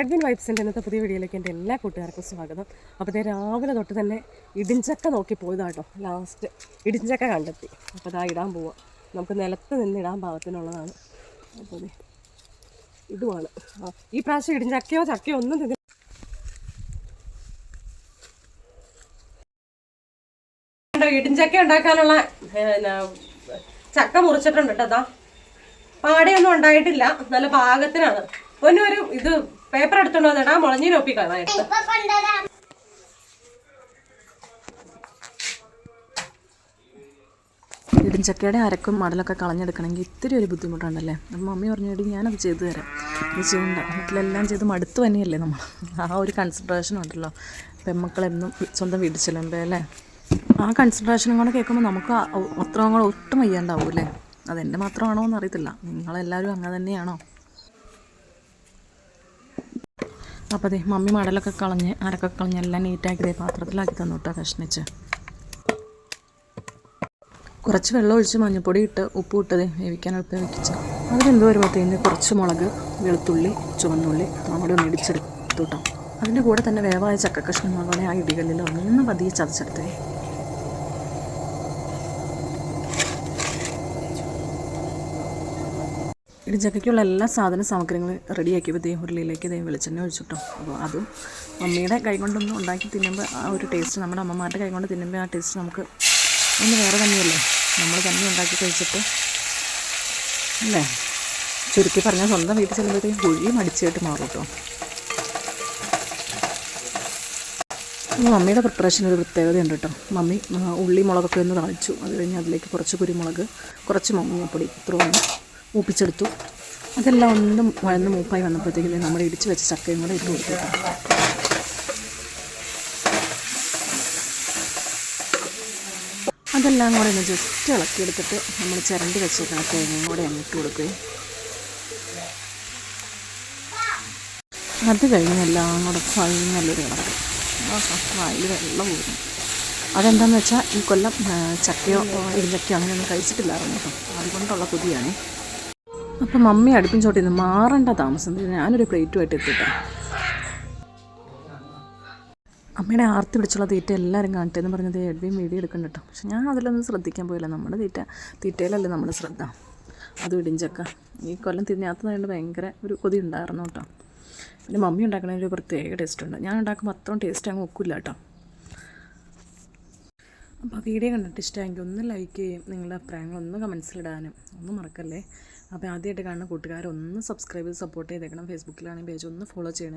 Edwin വൈബ്സിന്റെ ഇന്നത്തെ പുതിയ വീഡിയോയിലേക്ക് എന്റെ എല്ലാ കൂട്ടുകാർക്കും സ്വാഗതം. അപ്പോൾ രാവിലെ തൊട്ട് തന്നെ ഇടിഞ്ചക്ക നോക്കി പോയതാട്ടോ ലാസ്റ്റ് ഇടിഞ്ചക്ക കണ്ടെത്തി. അപ്പോൾ അതാ ഇടാൻ പോവാം. നമുക്ക് നിലത്ത് നിന്ന് ഇടാൻ പാകത്തിനുള്ളതാണ്. അപ്പോൾ ഇതുമാണ് ഈ പ്രാവശ്യം ഇടിഞ്ചക്കയോ ചക്കയോ ഒന്നും ഉണ്ടോ, ഇടിഞ്ചക്ക ഉണ്ടാക്കാനുള്ള ചക്ക മുറിച്ചിട്ടുണ്ട് കേട്ടോ അതാ പാടയൊന്നും ഉണ്ടായിട്ടില്ല. നല്ല പാകത്തിനാണ്. ഒന്നും ഒരു ഇത് പേപ്പർ എടുത്തോണ്ട് വന്നിട്ടാ മുളഞ്ഞീര് ഒപ്പിക്കാനായിട്ട് ഇടിഞ്ചക്കയുടെ അരക്കും മടലൊക്കെ കളഞ്ഞെടുക്കണമെങ്കിൽ ഇത്തിരി ഒരു ബുദ്ധിമുട്ടുണ്ടല്ലേ? അപ്പം മമ്മി പറഞ്ഞിട്ട് ഞാനത് ചെയ്തു തരാം. ഇത് ചെയ്യണ്ട. വീട്ടിലെല്ലാം ചെയ്ത് മടുത്തു തന്നെയല്ലേ നമ്മൾ. ആ ഒരു കൺസൺട്രേഷൻ ഉണ്ടല്ലോ. പെമ്മക്കളെന്നും സ്വന്തം വീട്ടിൽ ചെല്ലുമ്പോൾ അല്ലേ? ആ കൺസൺട്രേഷനും കൂടെ കേൾക്കുമ്പോൾ നമുക്ക് അത്രയും കൂടെ ഒട്ടും വയ്യാണ്ടാവും അല്ലേ അതെന്റെ മാത്രമാണോ എന്നറിയത്തില്ല നിങ്ങളെല്ലാവരും അങ്ങനെ തന്നെയാണോ? അപ്പോൾ അതെ മമ്മി മടലൊക്കെ കളഞ്ഞ് അരക്കൊക്കെ കളഞ്ഞ് എല്ലാം നീറ്റാക്കി പാത്രത്തിലാക്കി തന്നു കേട്ടോ കഷ്ണിച്ച്. കുറച്ച് വെള്ളം ഒഴിച്ച് മഞ്ഞൾപ്പൊടി ഇട്ട് ഉപ്പ് ഇട്ടത് വേവിക്കാൻ എളുപ്പം വേവിച്ച അതിലെന്തോ വരുമ്പോഴത്തേന് കുറച്ച് മുളക് വെളുത്തുള്ളി ചുവന്നുള്ളി നമ്മുടെ ഒന്ന് ഇടിച്ചെടുത്തു കേട്ടോ അതിന്റെ കൂടെ തന്നെ വേവായ ചക്ക കഷ്ണങ്ങളെ ആ ഇടികളിൽ ഒന്ന് പതിയെ ചതച്ചെടുത്തേ ഇടിച്ചക്കയ്ക്കുള്ള എല്ലാ സാധന സാമഗ്രികളും റെഡിയാക്കിയപ്പോൾ ദൈവം ഉരുളിയിലേക്ക് ദൈവം വെളിച്ചെണ്ണ ഒഴിച്ചിട്ടോ. അപ്പോൾ അതും മമ്മിയുടെ കൈ കൊണ്ടൊന്നും ഉണ്ടാക്കി തിന്നുമ്പോൾ ആ ഒരു ടേസ്റ്റ് നമ്മുടെ അമ്മമാരുടെ കൈ കൊണ്ട് തിന്നുമ്പോൾ ആ ടേസ്റ്റ് നമുക്ക് ഒന്ന് വേറെ തന്നെയല്ലേ? നമ്മൾ തന്നെ ഉണ്ടാക്കി കഴിച്ചിട്ട് അല്ലേ? ചുരുക്കി പറഞ്ഞാൽ സ്വന്തം വീട്ടിൽ ചെല്ലുമ്പോഴത്തേക്കും കുഴിയും അടിച്ചിട്ട് മാറും കേട്ടോ മമ്മിയുടെ പ്രിപ്പറേഷൻ ഒരു പ്രത്യേകതയുണ്ട് കേട്ടോ മമ്മി ഉള്ളി മുളകൊക്കെ ഒന്ന് തളിച്ചു. അത് കഴിഞ്ഞ് അതിലേക്ക് കുറച്ച് കുരുമുളക് കുറച്ച് മമ്മിയപ്പൊടി ഇത്രയും മൂപ്പിച്ചെടുത്തു. അതെല്ലാം ഒന്നും വഴന്ന് മൂപ്പായി വന്നപ്പോഴത്തേക്കും നമ്മൾ ഇടിച്ച് വെച്ച ചക്കയും കൂടെ ഇട്ട് കൊടുത്തു. അതെല്ലാം കൂടെ ഒന്ന് ജസ്റ്റ് ഇളക്കിയെടുത്തിട്ട് നമ്മൾ ചിരണ്ടി വെച്ചേക്കണ തേങ്ങയും കൂടെ അങ്ങ് ഇട്ട് കൊടുക്കുകയും. അത് കഴിഞ്ഞ് എല്ലാം കൂടെ ഫൈനല്ലൊരു ഇളക്കും. വായിൽ വെള്ളം ഊരുന്നു അതെന്താണെന്ന് വെച്ചാൽ ഈ കൊല്ലം ചക്കയോ ആ, ഇടിഞ്ചക്കയോ അങ്ങനെയൊന്നും കഴിച്ചിട്ടില്ലായിരുന്നു കേട്ടോ. അതുകൊണ്ടുള്ള കൊതിയാണേ. അപ്പം മമ്മി അടുപ്പിൻ മാറണ്ട താമസം. ഞാനൊരു പ്ലേറ്റുമായിട്ട് എത്തിട്ടോ. അമ്മയുടെ ആർത്തി പിടിച്ചുള്ള തീറ്റ എല്ലാവരും കാണട്ടെ എന്ന് പറഞ്ഞത് എഡ്വിൻ വീഡിയോ എടുക്കണ്ട കേട്ടോ പക്ഷെ ഞാൻ അതിലൊന്നും ശ്രദ്ധിക്കാൻ പോയില്ല. നമ്മുടെ തീറ്റ തീറ്റയിലല്ലേ നമ്മൾ ശ്രദ്ധ. അത് ഇടിഞ്ചക്ക. ഈ കൊല്ലം തിരിഞ്ഞാത്തതായതുകൊണ്ട് ഭയങ്കര ഒരു കൊതി ഉണ്ടായിരുന്നു കേട്ടോ പിന്നെ മമ്മി ഉണ്ടാക്കണ ഒരു പ്രത്യേക ടേസ്റ്റ് ഉണ്ട്. ഞാൻ ഉണ്ടാക്കുമ്പോൾ അത്രയും ടേസ്റ്റ് അങ്ങ് ഒക്കില്ല കേട്ടോ അപ്പോൾ വീഡിയോ കണ്ടിട്ട് ഇഷ്ടമെങ്കിൽ ഒന്ന് ലൈക്ക് ചെയ്യും. നിങ്ങളുടെ അഭിപ്രായങ്ങളൊന്ന് കമൻസിലിടാനും ഒന്നും മറക്കല്ലേ? അപ്പോൾ ആദ്യമായിട്ട് കാണുന്ന കൂട്ടുകാരൊന്ന് സബ്സ്ക്രൈബ് ചെയ്ത് സപ്പോർട്ട് ചെയ്തേക്കണം. ഫേസ്ബുക്കിലാണെങ്കിൽ പേജ് ഒന്ന് ഫോളോ ചെയ്യണേ.